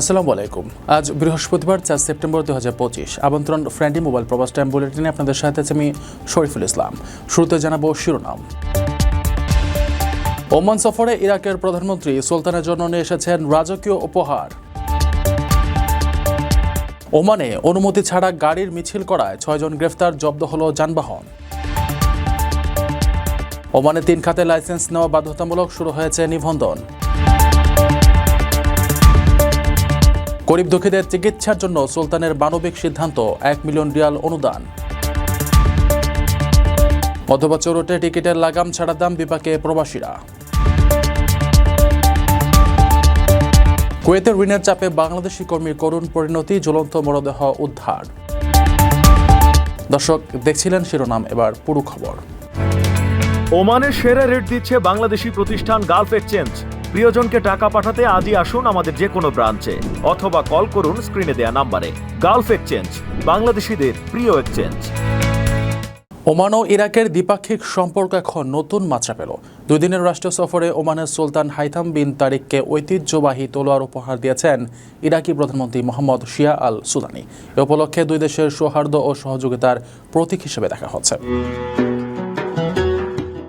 আসসালামু আলাইকুম। আজ বৃহস্পতিবার, চার সেপ্টেম্বর দু হাজার পঁচিশ। আমন্ত্রণ ফ্রেন্ডলি মোবাইল প্রবাস টাইম বুলেটিনে আপনাদের সাথে আছে আমি শরীফুল ইসলাম। শুরুতে জানাব শিরোনাম। ওমান সফরে ইরাকের প্রধানমন্ত্রী সুলতানের জন্য নিয়ে এসেছেন রাজকীয় উপহার। ওমানে অনুমতি ছাড়া গাড়ির মিছিল করায় ছয়জন গ্রেফতার, জব্দ হল যানবাহন। ওমানে তিন খাতে লাইসেন্স নেওয়া বাধ্যতামূলক শুরু হয়েছে নিবন্ধন। গরিব দুঃখীদের চিকিৎসার জন্য সুলতানের মানবিক সিদ্ধান্ত, এক মিলিয়ন রিয়াল অনুদান। মধ্যবচ্চ রুটে টিকিটের লাগাম ছাড়া দাম বিপাকে প্রবাসীরা। কুয়েতের ঋণের চাপে বাংলাদেশি কর্মীর করুণ পরিণতি, জ্বলন্ত মরদেহ উদ্ধার। দর্শক, দেখছিলেন শিরোনাম, এবার পুরো খবর। ওমানের সেরা রেট দিচ্ছে বাংলাদেশি প্রতিষ্ঠান গালফ এক্সচেঞ্জ। প্রিয়জনকে টাকা পাঠাতে আজই আসুন আমাদের যে কোনো ব্রাঞ্চে, অথবা কল করুন স্ক্রিনে দেয়া নাম্বারে। গালফ এক্সচেঞ্জ, বাংলাদেশিদের প্রিয় এক্সচেঞ্জ। ওমান ও ইরাকের দ্বিপাক্ষিক সম্পর্ক এখন নতুন মাত্রা পেল। দুই দিনের রাষ্ট্র সফরে ওমানের সুলতান হাইথাম বিন তারিককে ঐতিহ্যবাহী তলোয়ার উপহার দিয়েছেন ইরাকি প্রধানমন্ত্রী মোহাম্মদ শিয়া আল সুদানি এ উপলক্ষে দুই দেশের সৌহার্দ্য ও সহযোগিতার প্রতীক হিসেবে দেখা হচ্ছে।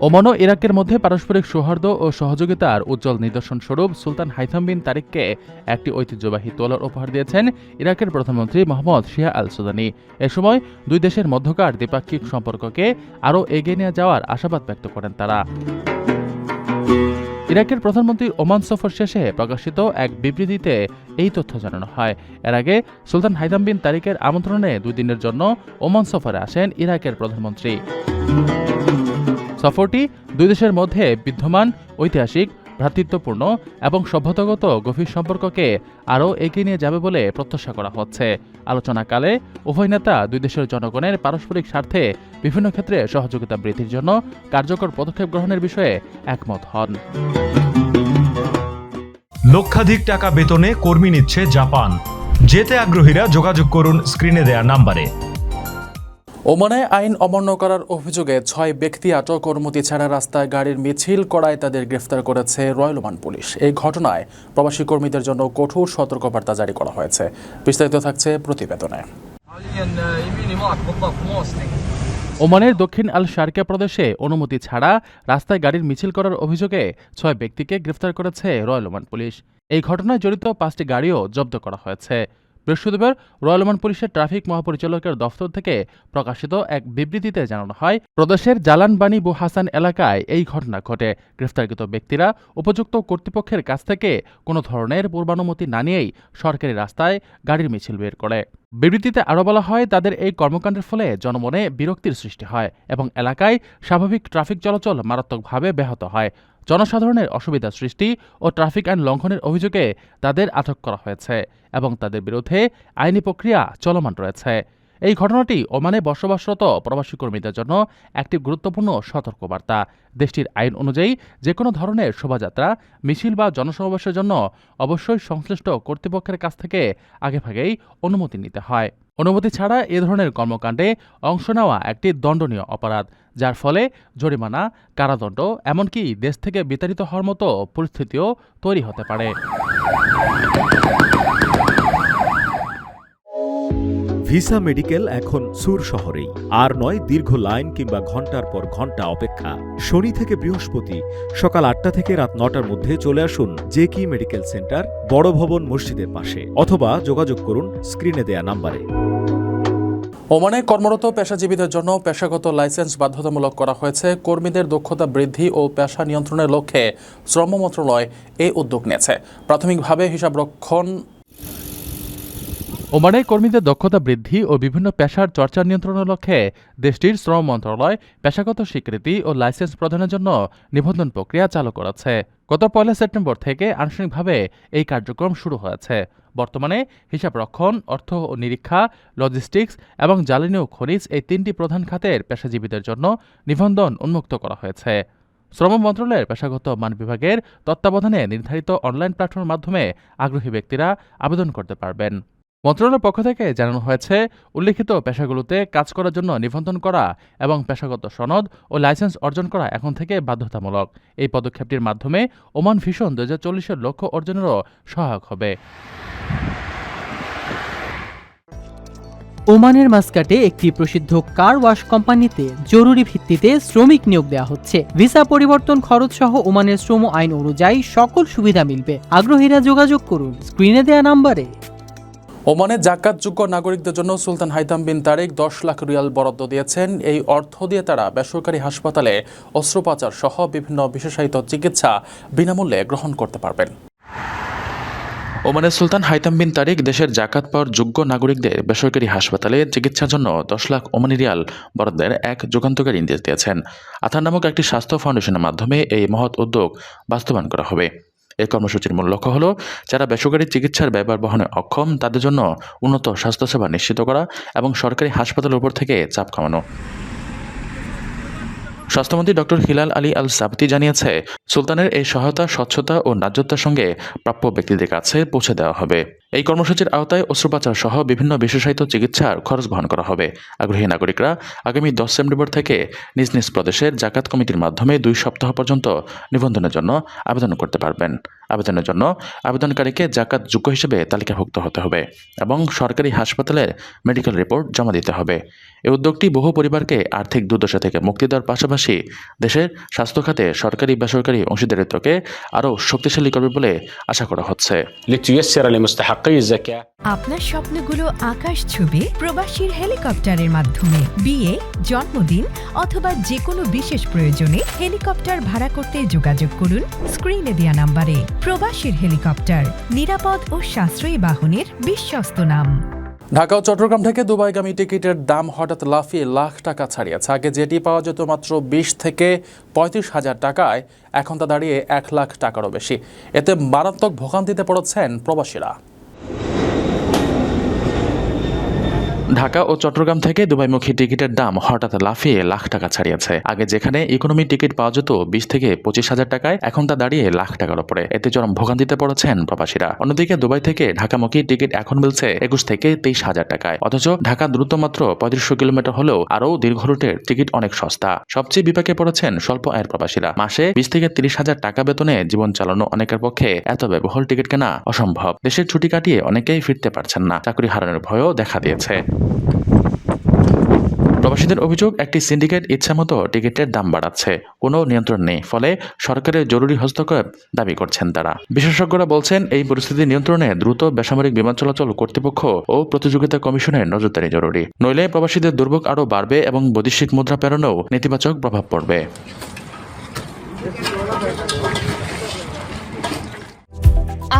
ওমান ও ইরাকের মধ্যে পারস্পরিক সৌহার্দ্য ও সহযোগিতার উজ্জ্বল নিদর্শন স্বরূপ সুলতান হাইথাম বিন তারিককে একটি ঐতিহ্যবাহী তোলার উপহার দিয়েছেন ইরাকের প্রধানমন্ত্রী মোহাম্মদ শিয়া আল সুদানি এ সময় দুই দেশের মধ্যকার দ্বিপাক্ষিক সম্পর্ককে আরও এগিয়ে নিয়ে যাওয়ার আশাবাদ ব্যক্ত করেন তারা। ইরাকের প্রধানমন্ত্রী ওমান সফর শেষে প্রকাশিত এক বিবৃতিতে এই তথ্য জানানো হয়। এর আগে সুলতান হাইদাম বিন তারিকের আমন্ত্রণে দুই দিনের জন্য ওমান সফরে আসেন ইরাকের প্রধানমন্ত্রী। সফরটি দুই দেশের মধ্যে বিদ্যমান, ঐতিহাসিক, ভ্রাতৃত্বপূর্ণ এবং সভ্যতাগত গভীর সম্পর্ককে আরও এগিয়ে নিয়ে যাবে বলে প্রত্যাশা করা হচ্ছে। আলোচনাকালে উভয় নেতা দুই দেশের জনগণের পারস্পরিক স্বার্থে বিভিন্ন ক্ষেত্রে সহযোগিতা বৃদ্ধির জন্য কার্যকর পদক্ষেপ গ্রহণের বিষয়ে একমত হন। লক্ষাধিক টাকা বেতনে কর্মী নিচ্ছে জাপান। যেতে আগ্রহীরা যোগাযোগ করুন স্ক্রিনে দেয়া নাম্বারে। ওমানে আইন অমান্য করার অভিযোগে ছয় ব্যক্তি আটক অনুমতি ছাড়া রাস্তায় গাড়ির মিছিল করায় তাদের গ্রেফতার করেছে রয়্যাল ওমান পুলিশ। এই ঘটনায় প্রবাসী কর্মীদের জন্য কঠোর সতর্কবার্তা জারি করা হয়েছে। বিস্তারিত থাকছে প্রতিবেদনে। ওমানের দক্ষিণ আল শার্কা প্রদেশে অনুমতি ছাড়া রাস্তায় গাড়ির মিছিল করার অভিযোগে ছয় ব্যক্তিকে গ্রেফতার করেছে রয়্যাল ওমান পুলিশ। এই ঘটনায় জড়িত পাঁচটি গাড়িও জব্দ করা হয়েছে। বৃহস্পতিবার রয়্যাল ওমান পুলিশের ট্রাফিক মহাপরিচালকের দফতর থেকে প্রকাশিত এক বিবৃতিতে জানানো হয়, প্রদেশের জালানবানি বু হাসান এলাকায় এই ঘটনা ঘটে। গ্রেফতারকৃত ব্যক্তিরা উপযুক্ত কর্তৃপক্ষের কাছ থেকে কোনো ধরনের পূর্বানুমতি না নিয়েই সরকারি রাস্তায় গাড়ির মিছিল বের করে। বিবৃতিতে আরও বলা হয়, তাদের এই কর্মকাণ্ডের ফলে জনমনে বিরক্তির সৃষ্টি হয় এবং এলাকায় স্বাভাবিক ট্রাফিক চলাচল মারাত্মকভাবে ব্যাহত হয়। জনসাধারণের অসুবিধা সৃষ্টি ও ট্রাফিক আইন লঙ্ঘনের অভিযোগে তাদের আটক করা হয়েছে এবং তাদের বিরুদ্ধে আইনি প্রক্রিয়া চলমান রয়েছে। এই ঘটনাটি ওমানে বসবাসরত প্রবাসী কর্মীদের জন্য একটি গুরুত্বপূর্ণ সতর্কবার্তা। দেশটির আইন অনুযায়ী যে কোনো ধরনের শোভাযাত্রা, মিছিল বা জনসমাবেশের জন্য অবশ্যই সংশ্লিষ্ট কর্তৃপক্ষের কাছ থেকে আগেভাগেই অনুমতি নিতে হয়। অনুমতি ছাড়া এ ধরনের কর্মকাণ্ডে অংশ নেওয়া একটি দণ্ডনীয় অপরাধ, যার ফলে জরিমানা, কারাদণ্ড, এমনকি দেশ থেকে বিতাড়িত হওয়ার মতো পরিস্থিতিও তৈরি হতে পারে। ভিসা মেডিকেল এখন সুর শহরেই। আর নয়, দীর্ঘ লাইন কিংবা ঘণ্টার পর ঘণ্টা অপেক্ষা। শনি থেকে বৃহস্পতি, সকাল আটটা থেকে রাত নটার মধ্যে চলে আসুন জে কি মেডিকেল সেন্টার, বড় ভবন মসজিদের পাশে। অথবা যোগাযোগ করুন স্ক্রিনে দেয়া নাম্বারে। ওমানে কর্মরত পেশাজীবীদের জন্য পেশাগত লাইসেন্স বাধ্যতামূলক করা হয়েছে। কর্মীদের দক্ষতা বৃদ্ধি ও পেশা নিয়ন্ত্রণের লক্ষ্যে শ্রম মন্ত্রণালয় এই উদ্যোগ নিয়েছে। প্রাথমিকভাবে হিসাবরক্ষণ ওমানে কর্মীদের দক্ষতা বৃদ্ধি ও বিভিন্ন পেশার চর্চা নিয়ন্ত্রণের লক্ষ্যে দেশটির শ্রম মন্ত্রণালয় পেশাগত স্বীকৃতি ও লাইসেন্স প্রদানের জন্য নিবন্ধন প্রক্রিয়া চালু করেছে। গত পয়লা সেপ্টেম্বর থেকে আনুষ্ঠানিকভাবে এই কার্যক্রম শুরু হয়েছে। বর্তমানে হিসাবরক্ষণ, অর্থ ও নিরীক্ষা, লজিস্টিক্স এবং জ্বালানি ও খনিজ এই তিনটি প্রধান খাতের পেশাজীবীদের জন্য নিবন্ধন উন্মুক্ত করা হয়েছে। শ্রম মন্ত্রণালয়ের পেশাগত মান বিভাগের তত্ত্বাবধানে নির্ধারিত অনলাইন প্ল্যাটফর্মের মাধ্যমে আগ্রহী ব্যক্তিরা আবেদন করতে পারবেন। মন্ত্রণালয়ের পক্ষ থেকে জানানো হয়েছে, উল্লেখিত পেশাগুলোতে কাজ করার জন্য নিবন্ধন করা এবং পেশাগত সনদ ও লাইসেন্স অর্জন করা এখন থেকে বাধ্যতামূলক। এই পদক্ষেপটির মাধ্যমে ওমান ভিশন দু হাজার লক্ষ্য অর্জনেরও সহায়ক হবে। ওমানের মাস্কাটে একটি প্রসিদ্ধ কার ওয়াশ কোম্পানিতে জরুরি ভিত্তিতে শ্রমিক নিয়োগ দেওয়া হচ্ছে। ভিসা পরিবর্তন খরচ সহ ওমানের শ্রম আইন অনুযায়ী সকল সুবিধা মিলবে। আগ্রহীরা যোগাযোগ করুন। স্ক্রিনে দেয়া নাম্বারে ওমানে জাকাতযোগ্য নাগরিকদের জন্য সুলতান হাইতাম বিন তারেক দশ লাখ রিয়াল বরাদ্দ দিয়েছেন। এই অর্থ দিয়ে তারা বেসরকারি হাসপাতালে অস্ত্রোপচার সহ বিভিন্ন বিশেষায়িত চিকিৎসা বিনামূল্যে গ্রহণ করতে পারবেন। ওমানের সুলতান হাইতাম বিন তারিক দেশের জাকাত পাওয়ার যোগ্য নাগরিকদের বেসরকারি হাসপাতালে চিকিৎসার জন্য দশ লাখ ওমানি রিয়াল বরাদ্দের এক যুগান্তকারী নির্দেশ দিয়েছেন। আথার নামক একটি স্বাস্থ্য ফাউন্ডেশনের মাধ্যমে এই মহৎ উদ্যোগ বাস্তবায়ন করা হবে। এই কর্মসূচির মূল লক্ষ্য হল যারা বেসরকারি চিকিৎসার ব্যয়ভার বহনে অক্ষম, তাদের জন্য উন্নত স্বাস্থ্যসেবা নিশ্চিত করা এবং সরকারি হাসপাতালের উপর থেকে চাপ কমানো। স্বাস্থ্যমন্ত্রী doctor Hilal Ali Al Sabti জানিয়েছে, সুলতানের এই সহায়তা, স্বচ্ছতা ও ন্যায্যতার সঙ্গে প্রাপ্য ব্যক্তিদের কাছে পৌঁছে দেওয়া হবে। এই কর্মসূচির আওতায় অস্ত্রোপচার সহ বিভিন্ন বিশেষায়িত চিকিৎসার খরচ বহন করা হবে। আগ্রহী নাগরিকরা আগামী দশ সেপ্টেম্বর থেকে নিজ নিজ প্রদেশের জাকাত কমিটির মাধ্যমে দুই সপ্তাহ পর্যন্ত নিবন্ধনের জন্য আবেদন করতে পারবেন। আবেদনের জন্য আবেদনকারীকে জাকাত যোগ্য হিসেবে তালিকাভুক্ত হতে হবে এবং সরকারি হাসপাতালের মেডিকেল রিপোর্ট জমা দিতে হবে। এই উদ্যোগটি বহু পরিবারকে আর্থিক দুর্দশা থেকে মুক্তি দেওয়ার পাশাপাশি দেশের স্বাস্থ্য খাতে সরকারি বেসরকারি অংশীদারিত্বকে আরও শক্তিশালী করবে বলে আশা করা হচ্ছে। আপনার স্বপ্নগুলো আকাশ ছবি প্রবাসীর হেলিকপ্টারের মাধ্যমে। বিয়ে জন্মদিন অথবা যে কোনো বিশেষ প্রয়োজনে হেলিকপ্টার ভাড়া করতে যোগাযোগ করুন স্ক্রিনে দেওয়া নাম্বারে। প্রবাসীর হেলিকপ্টার, নিরাপদ ও সাশ্রয়ী বাহনের বিশ্বস্ত নাম। ঢাকা ও চট্টগ্রাম থেকে দুবাইগামী টিকিটের দাম হঠাৎ লাফিয়ে লাখ টাকা ছাড়িয়েছে। আগে যেটি পাওয়া যেত মাত্র বিশ থেকে পঁয়ত্রিশ হাজার টাকায়, এখন তা দাঁড়িয়ে এক লাখ টাকারও বেশি। এতে মারাত্মক ভোগান্তিতে পড়েছেন প্রবাসীরা। ঢাকা ও চট্টগ্রাম থেকে দুবাইমুখী টিকিটের দাম হঠাৎ লাফিয়ে লাখ টাকা ছাড়িয়েছে। আগে যেখানে ইকোনমি টিকিট পাওয়া যেত, বিশ থেকে পঁচিশ হাজার টাকায়, এখন তা দাঁড়িয়ে লাখ টাকার উপরে। এতে চরম ভোগান্তিতে পড়েছেন প্রবাসীরা। অন্যদিকে দুবাই থেকে ঢাকামুখী টিকিট এখন মিলছে একুশ থেকে তেইশ হাজার টাকায়। অথচ ঢাকা দ্রুত মাত্র পঁয়ত্রিশশো কিলোমিটার হলেও আরও দীর্ঘ রুটের টিকিট অনেক সস্তা। সবচেয়ে বিপাকে পড়েছেন স্বল্প আয়ের প্রবাসীরা। মাসে বিশ থেকে তিরিশ হাজার টাকা বেতনে জীবন চালানো অনেকের পক্ষে এত ব্যয়বহুল টিকিট কেনা অসম্ভব। দেশের ছুটি কাটিয়ে অনেকেই ফিরতে পারছেন না। চাকরি হারানোর ভয়ও দেখা দিয়েছে। প্রবাসীদের অভিযোগ, একটি সিন্ডিকেট ইচ্ছামতো টিকিটের দাম বাড়াচ্ছে। কোনো নিয়ন্ত্রণ নেই, ফলে সরকারের জরুরি হস্তক্ষেপ দাবি করছেন তারা। বিশেষজ্ঞরা বলছেন, এই পরিস্থিতি নিয়ন্ত্রণে দ্রুত বেসামরিক বিমান চলাচল কর্তৃপক্ষ ও প্রতিযোগিতা কমিশনের নজরদারি জরুরি। নইলে প্রবাসীদের দুর্ভোগ আরও বাড়বে এবং বৈদেশিক মুদ্রা প্রেরণেও নেতিবাচক প্রভাব পড়বে।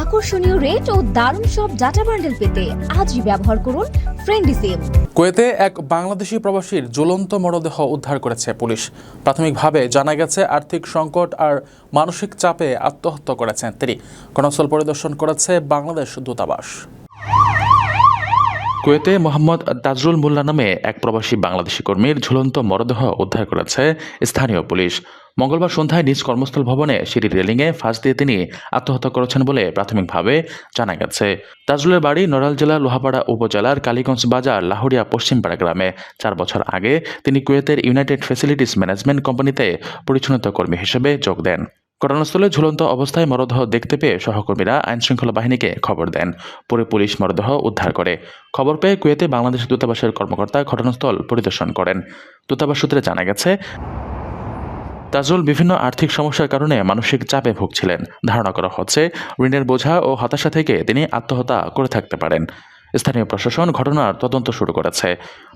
আকর্ষণীয় রেট ও দারুণ সব ডাটা বান্ডেল পেতে আজই ব্যবহার করুন ফ্রেন্ডি সিম কুয়েতে এক বাংলাদেশি প্রবাসীর জ্বলন্ত মরদেহ উদ্ধার করেছে পুলিশ। প্রাথমিকভাবে জানা গেছে, আর্থিক সংকট আর মানসিক চাপে আত্মহত্যা করেছেন তিনি। ঘটনাস্থল পরিদর্শন করেছে বাংলাদেশ দূতাবাস। কুয়েতে মোহাম্মদ তাজরুল মোল্লা নামে এক প্রবাসী বাংলাদেশি কর্মীর ঝুলন্ত মরদেহ উদ্ধার করেছে স্থানীয় পুলিশ। মঙ্গলবার সন্ধ্যায় নিজ কর্মস্থল ভবনে সিঁড়ির রেলিংয়ে ফাঁস দিয়ে তিনি আত্মহত্যা করেছেন বলে প্রাথমিকভাবে জানা গেছে। তাজরুলের বাড়ি নড়াল জেলার লোহাপাড়া উপজেলার কালীগঞ্জ বাজার, লাহুরিয়া, পশ্চিমপাড়া গ্রামে। চার বছর আগে তিনি কুয়েতের ইউনাইটেড ফেসিলিটিস ম্যানেজমেন্ট কোম্পানিতে পরিচ্ছন্নতা কর্মী হিসেবে যোগ দেন। ঘটনাস্থলে ঝুলন্ত অবস্থায় মরদেহ দেখতে পেয়ে সহকর্মীরা আইনশৃঙ্খলা বাহিনীকে খবর দেন। পরে পুলিশ মরদেহ উদ্ধার করে। খবর পেয়ে কুয়েতে বাংলাদেশ দূতাবাসের কর্মকর্তা ঘটনাস্থল পরিদর্শন করেন। দূতাবাস সূত্রে জানা গেছে তাজুল বিভিন্ন আর্থিক সমস্যার কারণে মানসিক চাপে ভুগছিলেন। ধারণা করা হচ্ছে, ঋণের বোঝা ও হতাশা থেকে তিনি আত্মহত্যা করে থাকতে পারেন। স্থানীয় প্রশাসন ঘটনার তদন্ত শুরু করেছে।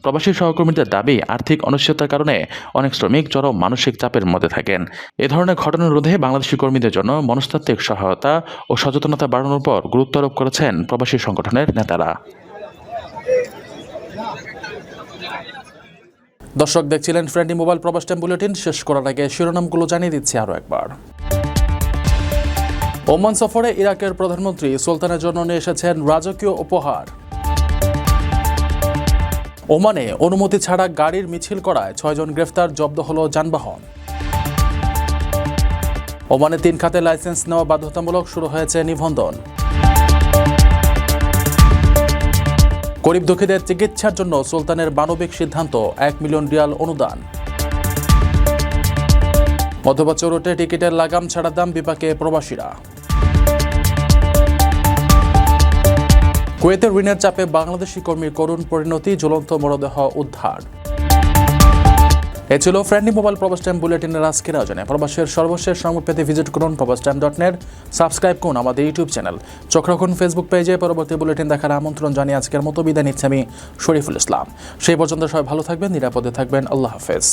প্রবাসী সহকর্মীদের দাবি, আর্থিক অনিশ্চয়তার কারণে অনেক শ্রমিক চরম মানসিক চাপের মধ্যে থাকেন। এ ধরনের ঘটনা রোধে বাংলাদেশি কর্মীদের জন্য মনস্তাত্ত্বিক সহায়তা ও সচেতনতা বাড়ানোর পর গুরুত্ব আরোপ করেছেন প্রবাসী সংগঠনের নেতারা। দর্শক দেখছিলেন ফ্রেন্ডি মোবাইল প্রবাস টাইম বুলেটিন। শেষ করার আগে শিরোনামগুলো জানিয়ে দিচ্ছি আরও একবার। ওমান সফরে ইরাকের প্রধানমন্ত্রী সুলতানের জন্য নিয়ে এসেছেন রাজকীয় উপহার। ওমানে অনুমতি ছাড়া গাড়ির মিছিল করায় ছয়জন গ্রেফতার, জব্দ হলো যানবাহন। ওমানে তিন খাতে লাইসেন্স নেওয়া বাধ্যতামূলক শুরু হয়েছে নিবন্ধন। গরিব দুঃখীদের চিকিৎসার জন্য সুলতানের মানবিক সিদ্ধান্ত, এক মিলিয়ন রিয়াল অনুদান। মধ্যপ্রাচ্য রুটে টিকিটের লাগাম ছাড়া দাম বিপাকে প্রবাসীরা। কুয়েতের ঋণের চাপে বাংলাদেশি কর্মীর করুণ পরিণতি জ্বলন্ত মরদেহ উদ্ধার। এ ছিল ফ্রেন্ডলি মোবাইল প্রবাস টাইম বুলেটিনের আজকের আয়োজনে। প্রবাসের সর্বশেষ সংবাদ পেতে ভিজিট করুন প্রবাস টাইম ডট নেট সাবস্ক্রাইব করুন আমাদের ইউটিউব চ্যানেল চোখ রাখুন ফেসবুক পেজে পরবর্তী বুলেটিন দেখার আমন্ত্রণ জানিয়ে আজকের মতো বিদায় নিচ্ছি আমি শরীফুল ইসলাম। সেই পর্যন্ত সবাই ভালো থাকবেন, নিরাপদে থাকবেন। আল্লাহ হাফেজ।